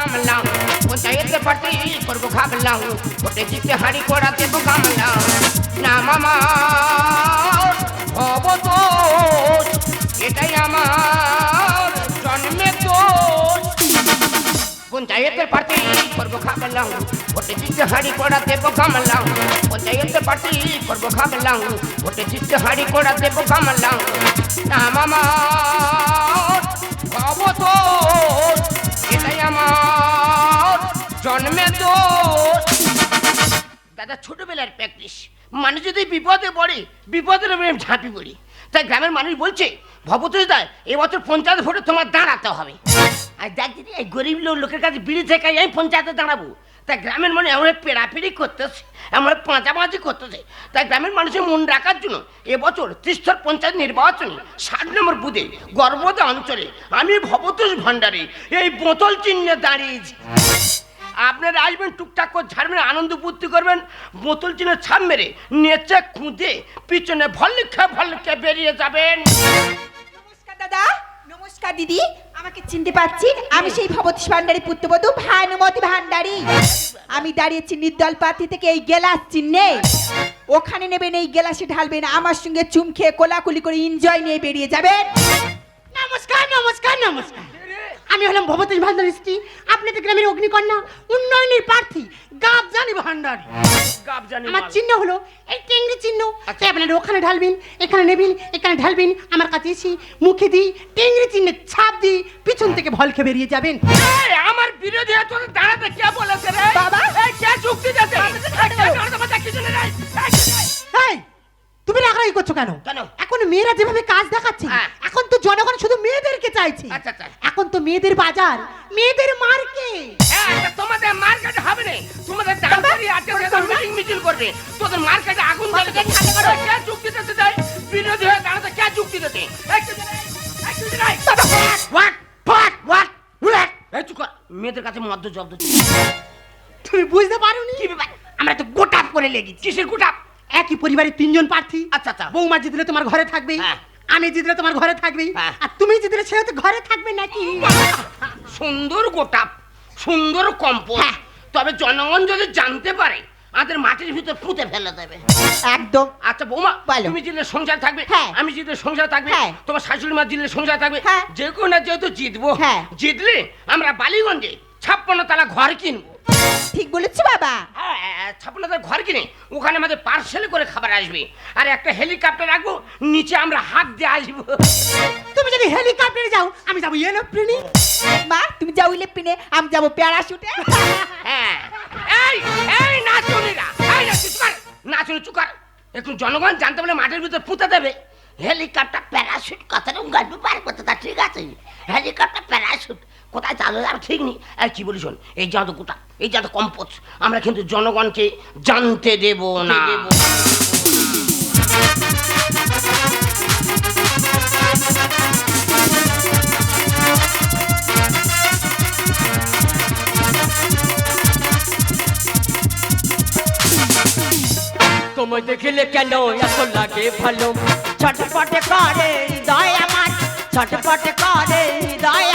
সামলাও পঞ্চায়েতে পার্টি করব খাবলাও ভোটে জিতে হাড়ি করা দেবো কামলাও। না মামা হব তো এটাই আমার জন্মে দোষ। পঞ্চায়েতের পার্টি করব খাবলাম ভোটে জিততে হাড়ি করা দেবো কামলাম পঞ্চায়েতের পার্টি করব খাবলাম ভোটে জিততে হাড়ি করা দেবো কামলাম না মামা দাদা, ছোটবেলার প্র্যাকটিস মানুষ যদি বিপদে পড়ে, বিপদের উপরে ঝাঁপি পড়ি। তাই গ্রামের মানুষ বলছে, ভবতোষ দা, এবছর পঞ্চায়েত ভোটে তোমার দাঁড়াতে হবে। আর দেখ দিদি, এই গরিব লোক লোকের কাছে বিড়ি থেকে আমি পঞ্চায়েতে দাঁড়াবো। তাই গ্রামের মানুষ এমন পেড়াপিড়ি করতেছে, এমন পাঁচাপাঁচি করতেছে। তাই গ্রামের মানুষের মন রাখার জন্য এবছর ত্রিস্তর পঞ্চায়েত নির্বাচনে ষাট নম্বর বুধে গর্ভবতী অঞ্চলে আমি ভবতোষ ভান্ডারে এই বোতল চিহ্নে দাঁড়িয়েছি। আপনারা আসবেন টুকটাক করে ঝাড়বেন আনন্দ ফুর্তি করবেন বোতল চিনে ছাপ মেরে নেচে খুঁজে পিছনে ভল্লিক্ষা ভল্লিক্ষা বেরিয়ে যাবেন। নমস্কার দাদা নমস্কার দিদি আমাকে চিনতে পাচ্ছেন? আমি সেই ভবতী ভান্ডারী পুত্রবধূ ভানুমতি ভান্ডারী আমি দাঁড়িয়েছি নির্দল প্রার্থী থেকে এই গেলাস চিহ্নে। ওখানে নেবেন এই গেলাসে ঢালবেন আমার সঙ্গে চুম খেয়ে কোলাকুলি করে এনজয় নিয়ে বেরিয়ে যাবেন। নমস্কার নমস্কার নমস্কার। আমি হলাম ভবতী ভান্ডার স্ত্রী আপনি তো গ্রামের অগ্নিকন্যা উন্নয়নের প্রার্থী গাব জানি ভান্ডার গাব জানি আমার চিহ্ন হলো এই টেংরি চিহ্ন আচ্ছা। তাই আপনারা ওখানে ঢালবেন এখানে নেবেন এখানে ঢালবেন আমার কাছে এসে মুখে দিই টেংরি চিহ্নে ছাপ দিই পিছন থেকে ভল খেয়ে বেরিয়ে যাবেন এই, আমার বিরোধী তোদের দাঁড়াতে কে বলেছে রে বাবা। এই, কে দিয়েছে এই, কে দাঁড়াতে বলেছে? কিছু নেই, এই, এই, কিছু নেই। এই রাগারাগি করছ কেন? এখন মেয়েরা যেভাবে কাজ দেখাচ্ছে হ্যাঁ। এখন তো জনগণ শুধু মেয়েদেরকে চাইছে। আচ্ছা, আচ্ছা। এখন তো মেয়েদের বাজার মেয়েদের মার্কেট হ্যাঁ, তোমাদের মার্কেটে হবে না। তোমাদের ডাক্তারি আছে মিটিং মিছিল করবে তোদের মার্কেটে আগুন। এই, কে যুক্তি দিতে দেয় বিরোধী হয়ে দাঁড়াতে কে যুক্তি দিতে? এই, এই? এই। মেয়েদের কাছে মদ্য জব্দ তুমি বুঝতে কি ব্যাপার? আমরা তো গোটাপ করে লেগেছি। কিসের গোটাপ? একই পরিবারের তিনজন প্রার্থী আচ্ছা আচ্ছা বৌমা জিতলে তোমার ঘরে থাকবে হ্যাঁ। আমি জিতলে তোমার ঘরে থাকবে হ্যাঁ। আর তুমি জিতলে সেও তো ঘরে থাকবে নাকি সুন্দর গোটাপ সুন্দর কম্পোস্ট হ্যাঁ। তবে জনগণ যদি জানতে পারে আমাদের মাটির ভিতর পুঁতে ফেলে দেবে একদম আচ্ছা বৌমা তুমি জিতলে সংসার থাকবে। আমি জিতলে সংসার থাকবে। তোমার শাশুড়ি মা জিতলে সংসার থাকবে। যে কোনো না যেহেতু জিতবো হ্যাঁ। জিতলে আমরা বালিগঞ্জে ছাপ্পান্ন তালা ঘর কিনবো ঠিক বলেছি বাবা হ্যাঁ ছাপ্পান্ন তালা ঘর কিনে ওখানে আমাদের পার্সেল করে খাবার আসবে। আর একটা হেলিকপ্টার রাখব নিচে আমরা হাত দিয়ে আসব। তুমি যদি হেলিকপ্টারে যাও আমি যাব এরোপ্লেনে মা তুমি যাও ইলেকট্রিনে আমি যাব প্যারাশুটে। হ্যাঁ। এই এই নাচুনিরা এই না চুকার নাচুনি চুকার একটু জনগণ জানতে পারলে মাঠের ভিতর পুঁতে দেবে। হেলিকপ্টার প্যারাশুট কথাটা গল্প পার করতে তা ঠিক আছে। হেলিকপ্টার প্যারাশুট কোথায় চালু যাবে ঠিক নেই। আর কি বলি শোন, এই যাদু কোটা এই যাদু কম্পোজ, আমরা কিন্তু জনগণকে জানতে দেব না। তোমায় দেখিলে কেন এত লাগে ভালো? ছটপটে করে হৃদয় আমার, ছটপটে করে হৃদয়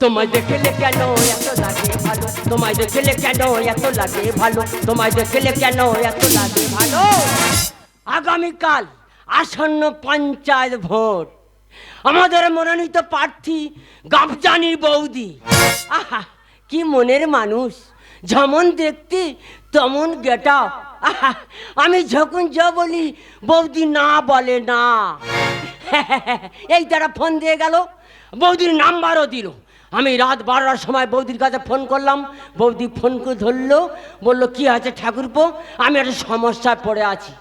তোমায় দেখিলে কেন এত লাগে ভালো? তোমায় দেখিলে কেন এত লাগে ভালো? তোমায় দেখিলে কেন এত লাগে ভালো? আগামীকাল আসন্ন পঞ্চায়েত ভোট। আমাদের মনোনীত প্রার্থী গাবজানি বৌদি। আহা, কি মনের মানুষ। যেমন দেখতে, তেমন গেটা আমি যখন যা বলি, বৌদি না বলে না। এই তারা ফোন দিয়ে গেল। বৌদির নাম্বারও দিল। আমি রাত বারোটার সময় বৌদির কাছে ফোন করলাম। বৌদি ফোন করে ধরলো বলল কি আছে ঠাকুরপো? আমি একটা সমস্যায় পড়ে আছি।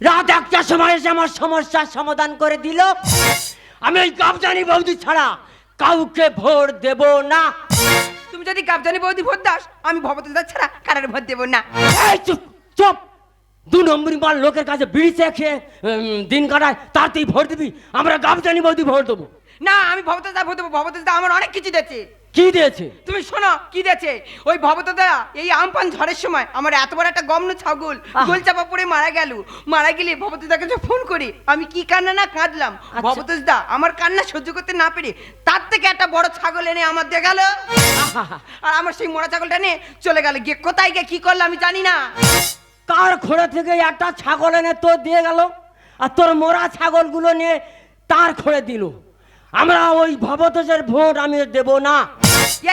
রাত একটার সময় এসে আমার সমস্যার সমাধান করে দিল। আমি ওই গাবজানি বৌদি ছাড়া কাউকে ভোট দেব না। তুমি যদি কাবজানি বৌদি ভোট দাস আমি ভবতী ছাড়া কারার ভোট দেবো না। এই চুপ চুপ! দু নম্বরই মাল লোকের কাছে বিড়ি চেয়ে খেয়ে দিন কাটায় তার তুই ভোট দিবি। আমরা গাবজানি বৌদি ভোট দেবো। না আমি ভবতদা ভোট দেবো। ভবতী আমার অনেক কিছু দিচ্ছে কি দিয়েছে? তুমি শোনো কি দিয়েছে? ওই ভবতদা এই আমপান ঝড়ের সময় আমার এত বড় একটা গমন ছাগল। গোল চাপা পড়ে মারা গেল। মারা গেলে ভবতদার কাছে ফোন করি আমি কি কান্না না কাঁদলাম? আচ্ছা। ভবতদা আমার কান্না সহ্য করতে না পেরে তার থেকে একটা বড় ছাগল এনে আমার দিয়ে গেল। আর আমার সেই মরা ছাগলটা নিয়ে চলে গেল। গিয়ে কোথায় গিয়ে কি করল আমি জানি না। কার খোড়া থেকে একটা ছাগল এনে তোর দিয়ে গেল? আর তোর মোরা ছাগলগুলো নিয়ে তার খোড়ে দিল। আমরা ওই ভবতোষের ভোট আমি দেব না।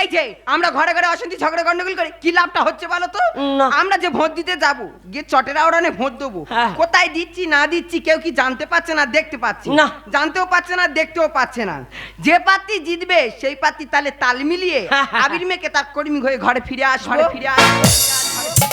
এই যে আমরা ঘরে ঘরে অশান্তি ঝগড়া গন্ডগোল করে কি লাভটা হচ্ছে বলো তো? আমরা যে ভোট দিতে যাব গিয়ে চটেরা ওড়ানে ভোট দেবো। হ্যাঁ। কোথায় দিচ্ছি না দিচ্ছি কেউ কি জানতে পারছে না দেখতে পাচ্ছি? না। জানতেও পারছে না দেখতেও পাচ্ছে না। যে প্রার্থী জিতবে সেই প্রার্থী তাহলে তাল মিলিয়ে হ্যাঁ, হ্যাঁ, আবির মেয়েকে তার কর্মী হয়ে ঘরে ফিরে আসব। ঘরে ফিরে আসব।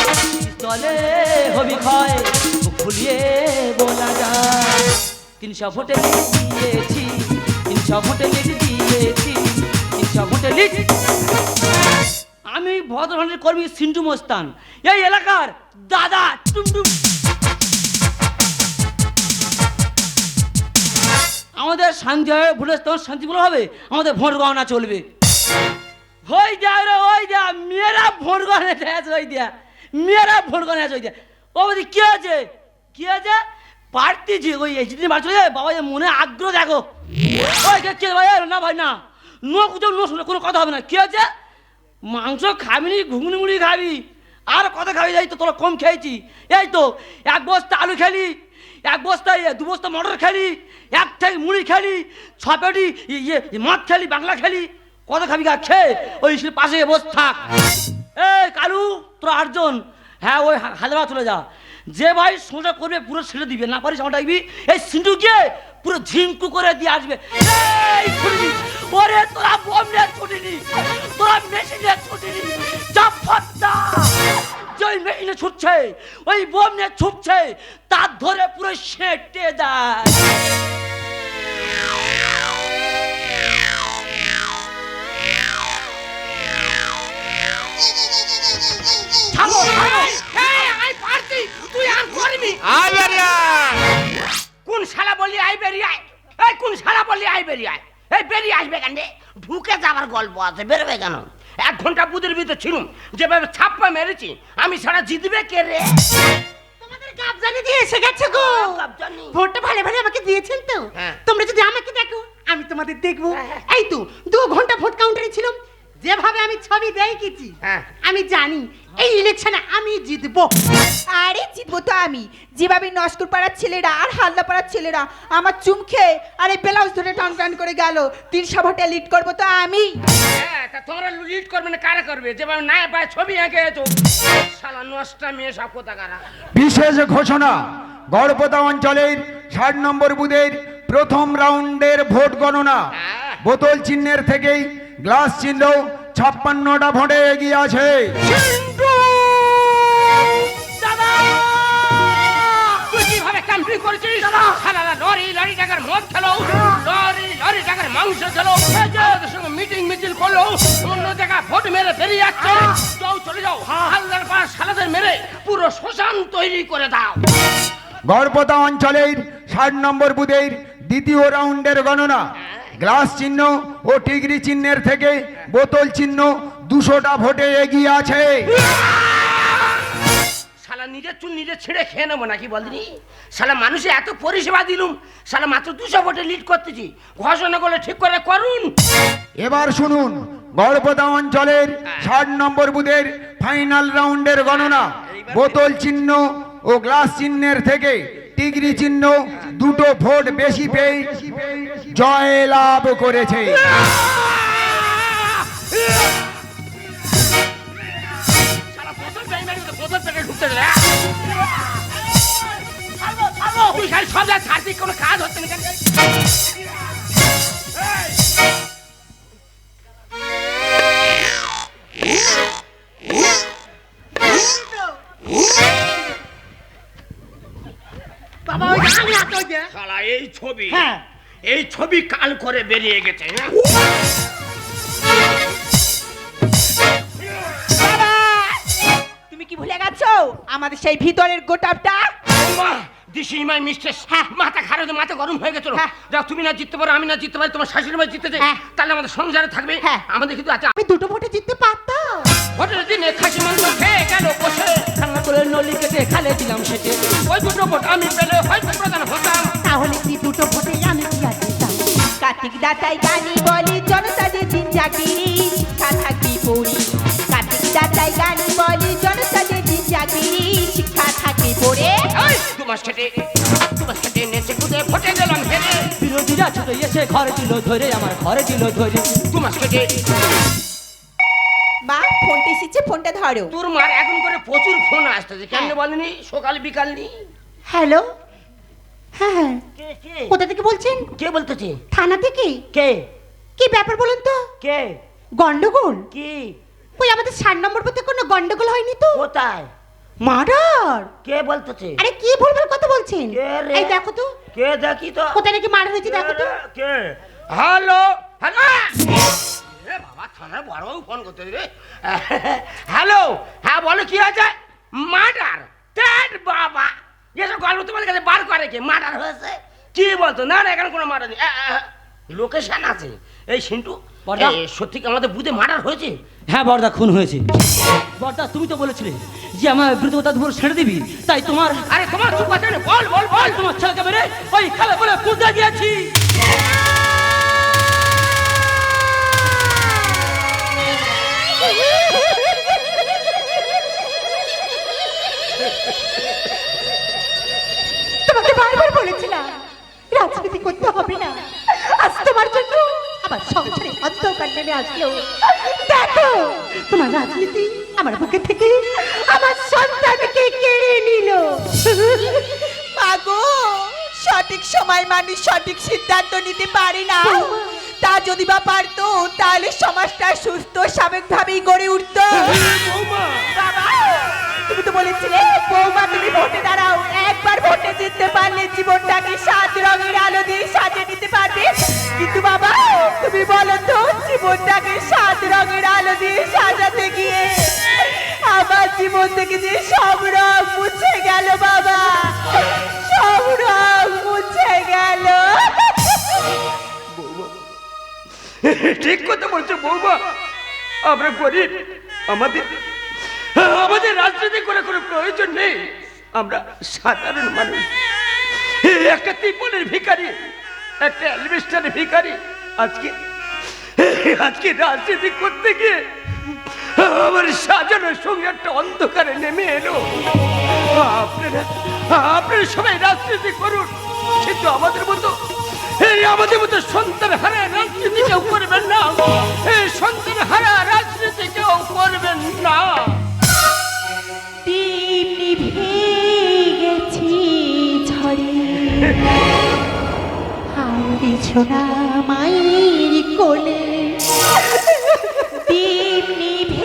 স্থলে হবি ক্ষয় খুলিয়ে বলা যায়। তিনশো ভোটে লিড দিয়েছি, তিনশো ভোটে লিড দিয়েছি, তিনশো ভোটে আমি ভদ্রভানের কর্মী সিন্টু মোস্তান, এই এলাকার দাদা টুমটুম আমাদের শান্তি হবে ভোটের তখন শান্তিপূর্ণ হবে, আমাদের ভোট গণনা চলবে। ওই দেয়া রে ওই দেয়া মেয়েরা ভোট গণনা আছে ওই দেয়া মেয়েরা ভোট গণনা আছে ওই দেয়া ও বলছি কি আছে কি আছে পারতেছি ওই বার চলে যাবে বাবা যে মনে আগ্রহ দেখো। ওই কে ভাই না ভাই না। নো কুচো নো শুনে কোনো কথা হবে না। কি আছে মাংস খাবি নি ঘুগনি মুড়ি খাবি আর কত খাবি এই তো তোরা কম খেয়েছি। এই তো এক বস্তা আলু খেলি এক বস্তা ইয়ে, দু বস্তা মটর খেলি এক ঠেক মুড়ি খেলি ছ পেটি ইয়ে মাছ খেলি বাংলা খেলি। কত খাবি গা খেয়ে ওই পাশে বস থাক। এই, কালু, তোরা আটজন। হ্যাঁ ওই হা- হায়দ্রাবাদ চলে যা। যে ভাই সোজা করবে, পুরো ছেড়ে দিবে। না পারিস আমার ডাকবি? এই সিন্টু গিয়ে পুরো ঝিমকু করে দিয়ে আসবে। ওরে, তোরা বোম নিয়ে ছুটিনি। তোরা মেশিন নিয়ে ছুটিনি। যা ফট্টা যে ওই মেশিনে ছুটছে, ওই বোম নিয়ে ছুটছে, তার ধরে পুরো সেটে দেয় কোন শালা বললি আই বেরিয়ে আয় এই কোন শালা বললি আই বেরিয়ে আয় এই বেরিয়ে আসবে কেন ঢুকে যাবার গল্প আছে বেরোবে কেন? এক ঘণ্টা বুধের ভিতরে ছিলুম যেভাবে ছাপ্পা মেরেছি আমি ছাড়া জিতবে কে রে? তোমাদের গাব দিয়ে এসে গেছে গো। ভোটটা ভালো ভালো আমাকে দিয়েছেন তো। হ্যাঁ। তোমরা যদি আমাকে দেখো আমি তোমাদের দেখব। হ্যাঁ, এই তো দু ঘণ্টা ভোট কাউন্টারে ছিলাম যেভাবে আমি ছবি দেখেছি হ্যাঁ। আমি জানি এই ইলেকশনে আমি জিতবো। আরে জিতবো তো আমি। যেভাবে নস্কর পাড়ার ছেলেরা আর হালদা পাড়ার ছেলেরা আমার চুম খেয়ে আর এই ব্লাউজ ধরে টান টান করে গেল তিন সভাটা লিড করব তো আমি। হ্যাঁ তা তোমরা লিড করবে না কারা করবে? যেভাবে না পায় ছবি এঁকে এসো শালা নষ্টা মেয়ে সব কথা কারা বিশেষ ঘোষণা গড়পদা অঞ্চলের ষাট নম্বর বুথের প্রথম রাউন্ডের ভোট গণনা। বোতল চিহ্নের থেকেই গ্লাস চিহ্ন ছাপ্পান্নটা ভোটে এগিয়ে আছে। তুই কীভাবে ক্যাম্পিং করেছিস? শালারা লরি লরি টাকার মদ খেলো লরি লরি টাকার মাংস খেলো আমাদের মিটিং মিছিল করল অন্য জায়গায় ভোট মেরে বেরিয়ে যাচ্ছে যাও চলে যাও। হালদার পাশ শালাদের মেরে পুরো শ্মশান তৈরি করে দাও। গড়পদা অঞ্চলের ষাট নম্বর বুধের দ্বিতীয় রাউন্ডের গণনা। গ্লাস চিহ্ন ও টিগরি চিহ্নের থেকে বোতল চিহ্ন দুশোটা ভোটে এগিয়ে আছে। শালা নিজের চুল নিজে ছিঁড়ে খেয়ে নেব নাকি বলদিনি শালা মানুষে এত পরিষেবা দিলুম শালা মাত্র দুশো ভোটে লিড করতেছি ঘোষণা করলে ঠিক করে করুন। এবার শুনুন গড়পদা অঞ্চলের ষাট নম্বর বুথের ফাইনাল রাউন্ডের গণনা। বোতল চিহ্ন ও গ্লাস চিহ্নের থেকে টিগরি চিহ্ন দুটো ভোট বেশি পেয়ে জয় লাভ করেছে খালি সব কাজ হচ্ছে না ছবি হ্যাঁ। এই ছবি কাল করে বেরিয়ে গেছে? তুমি কি ভুলে গেছো আমাদের সেই ভিতরের গোটাপটা মা দিস ইজ মাই মিস্টেস হ্যাঁ মাথা খারাপ মাথা গরম হয়ে গেছিল হ্যাঁ। যাও তুমি না জিততে পারো আমি না জিততে পারি তোমার শাশুড়ি মা জিতেছে হ্যাঁ। তাহলে আমাদের সংসারে থাকবে হ্যাঁ। আমাদের কিন্তু আচ্ছা আমি দুটো ভোটে জিততে পারতাম ভোটের দিনে খাসি মাংস খেয়ে গেল বসে রান্না করে নলি কেটে খালে দিলাম সেটে ওই দুটো ভোট আমি পেলে হয়তো প্রধান হতাম তাহলে কি দুটো ভোটে আমি কি আর জিতাম কার্তিক দাতাই গানি বলি জনতা যে দিন চাকরি শিক্ষা থাকবি পড়ি কার্তিক দাতাই গানি বলি জনতা যে দিন চাকরি শিক্ষা থাকবি পড়ে। কেটে দু মাস কেটে নেচে কুদে গেলাম হেরে বিরোধীরা ছুটে এসে ঘরে দিল ধরে আমার ঘরে দিল ধরে। মাস কেটে মা ফোনটা এসেছে ফোনটা ধরো। তোর মার এখন করে প্রচুর ফোন আসতেছে কেন হ্যাঁ। বলেনি? সকাল বিকাল নি? হ্যালো? হ্যাঁ হ্যাঁ। কে কে? কোথা থেকে বলছেন? কে বলতেছে? থানা থেকে? কে? কি ব্যাপার বলুন তো? কে? গন্ডগোল? কি? ওই আমাদের ষাট নম্বর পথে কোনো গন্ডগোল হয়নি তো? কোথায়? মার্ডার কে বলতেছে? আরে কি ভুলভাল কথা বলছেন? এই দেখো তো। কে দেখি তো? কোথায় নাকি মার্ডার হয়েছে দেখো তো। কে? হ্যালো? হ্যালো এ বাবা থানার বড় ফোন করতে রে। হ্যালো? হ্যাঁ বলো কি আছে মার্ডার? তেট বাবা। এসব গল্প তোমার কাছে বার করে কি? মার্ডার হয়েছে? কি বলতো? না না এখানে কোনো মার্ডার নেই। লোকেশন আছে। এই সিন্টু বর্দা সত্যি কি আমাদের বুধে মার্ডার হয়েছে? হ্যাঁ বর্দা খুন হয়েছে। বর্দা তুমি তো বলেছিলে যে আমার বিরোধিতা ধরে ছেড়ে দিবি। তাই তোমার আরে তোমার চুপ আছে বল বল বল বল। তোমার ছেলেকে মেরে ওই খালে বলে পুঁতে দিয়েছি। করতে হবে না। আজ তোমার জন্য আমার সংসারে অন্ধকার নেমে আসলো। দেখো তোমার রাজনীতি আমার বুকে থেকে আমার সন্তানকে কেড়ে নিল। মাগো সঠিক সময় মানুষ সঠিক সিদ্ধান্ত নিতে পারে না। তা যদি বা পারতো তাহলে সমাজটা সুস্থ স্বাভাবিকভাবেই গড়ে উঠতো। বাবা তুমি তো বলেছিলে বৌমা, তুমি ভোটে দাঁড়াও। একবার ভোটে জিততে পারলে জীবনটাকে সাত রঙের আলো দিয়ে সাজিয়ে নিতে পারবে। কিন্তু বাবা, তুমি বলো তো, জীবনটাকে সাত রঙের আলো দিয়ে সাজাতে গিয়ে আমার জীবন থেকে যে সব রং মুছে গেল বাবা। সব রং মুছে গেল। ঠিক কথা বলছো বৌমা। আমরা গরিব, আমাদের আমাদের রাজনীতি করে কোনো প্রয়োজন নেই। আমরা সাধারণ মানুষ। একটা ত্রিপলের ভিকারি একটা অ্যালবেস্টারের ভিকারি আজকে আজকে রাজনীতি করতে গিয়ে আমার সাজানো সংসারটা অন্ধকারে নেমে এলো। আপনারা আপনারা সবাই রাজনীতি করুন। কিন্তু আমাদের মতো আমাদের মতো সন্তান হারা রাজনীতি কেউ করবেন না। সন্তান হারা রাজনীতি কেউ করবেন না। ছোড়া মায়ের কোলে। দিন নিভে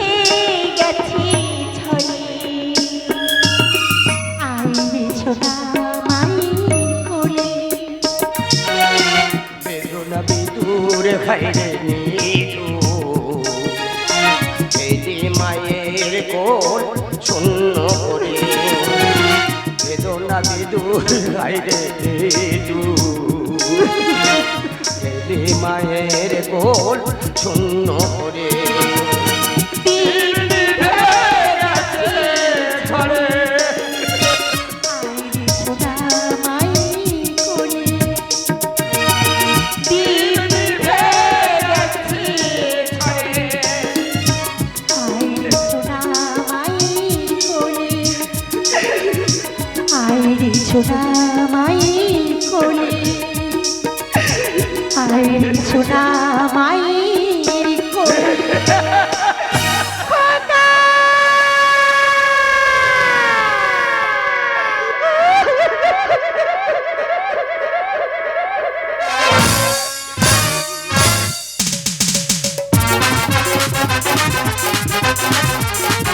মায়ের কোল শূন্য করে আইরে সোনা মাই কোলে। আইরে সোনা মায়ের